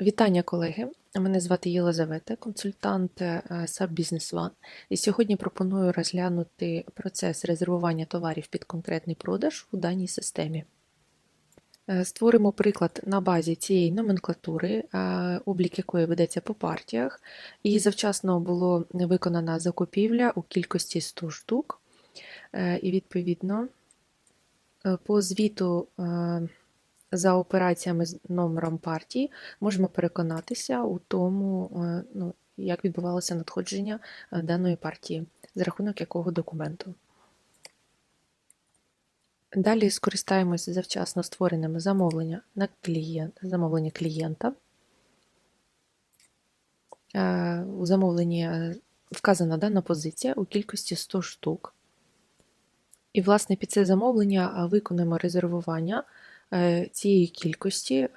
Вітання, колеги! Мене звати Єлизавета, консультант е, SAP Business One. І сьогодні пропоную розглянути процес резервування товарів під конкретний продаж у даній системі. Е, Створимо приклад на базі цієї номенклатури, е, облік якої ведеться по партіях, і завчасно було виконана закупівля у кількості 100 штук. І відповідно по звіту за операціями з номером партії можемо переконатися у тому, е, ну, як відбувалося надходження е, даної партії, за рахунок якого документу. Далі скористаємося завчасно створеними замовлення на клієнт, замовлення клієнта. Е, У замовленні вказана дана позиція у кількості 100 штук. І, власне, під це замовлення виконуємо резервування цієї кількості, е,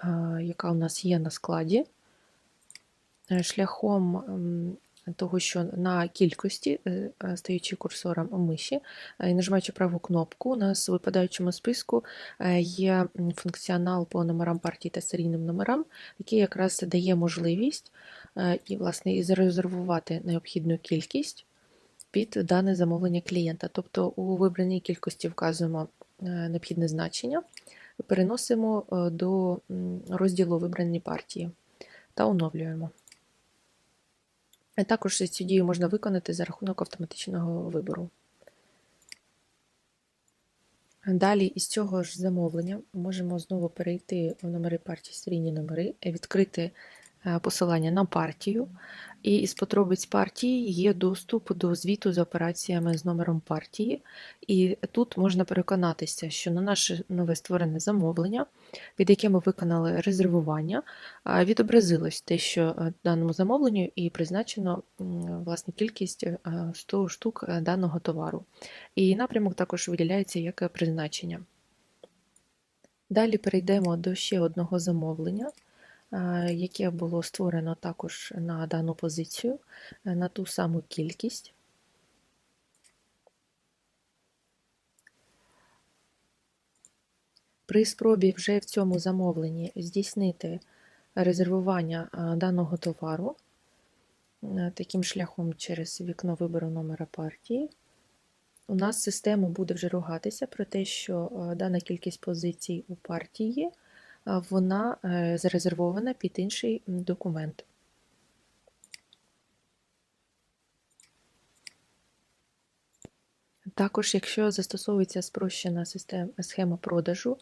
яка у нас є на складі, е, шляхом того, що на кількості, е, е, стаючи курсором миші е, і нажимаючи праву кнопку, у нас у випадаючому списку е, є функціонал по номерам партії та серійним номерам, який якраз дає можливість е, і, власне, і зарезервувати необхідну кількість під дане замовлення клієнта. Тобто у вибраній кількості вказуємо е, необхідне значення, переносимо е, до розділу вибрані партії та оновлюємо. Також цю дію можна виконати за рахунок автоматичного вибору. Далі із цього ж замовлення можемо знову перейти в номери партії, серійні номери, відкрити е, посилання на партію, і із подробиць партії є доступ до звіту з операціями з номером партії. І тут можна переконатися, що на наше нове створене замовлення, під яке ми виконали резервування, відобразилось те, що е, даному замовленню і призначено власне кількість е, 100 штук е, даного товару. І напрямок також виділяється як е, призначення. Далі перейдемо до ще одного замовлення, е, яке було створено також на дану позицію, е, на ту саму кількість. При спробі вже в цьому замовленні здійснити резервування даного товару е, таким шляхом через вікно вибору номера партії, у нас система буде вже ругатися про те, що е, дана кількість позицій у партії вона е, зарезервована під інший документ. Також, якщо застосовується спрощена система, схема продажу,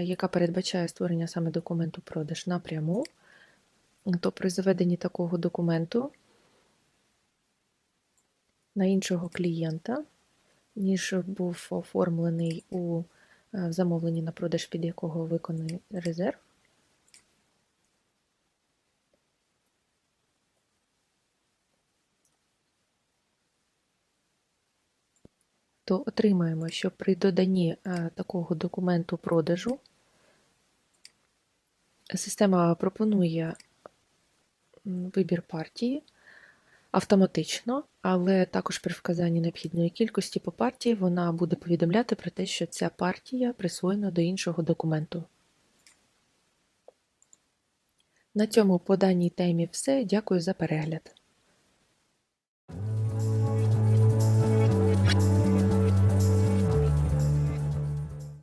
яка передбачає створення саме документу продаж напряму, то при заведенні такого документу на іншого клієнта, ніж був оформлений у в замовленні на продаж, під якого виконаний резерв, то отримаємо, що при доданні е, такого документу продажу система пропонує вибір партії автоматично, але також при вказанні необхідної кількості по партії вона буде повідомляти про те, що ця партія присвоєна до іншого документу. На цьому по даній темі все. Дякую за перегляд.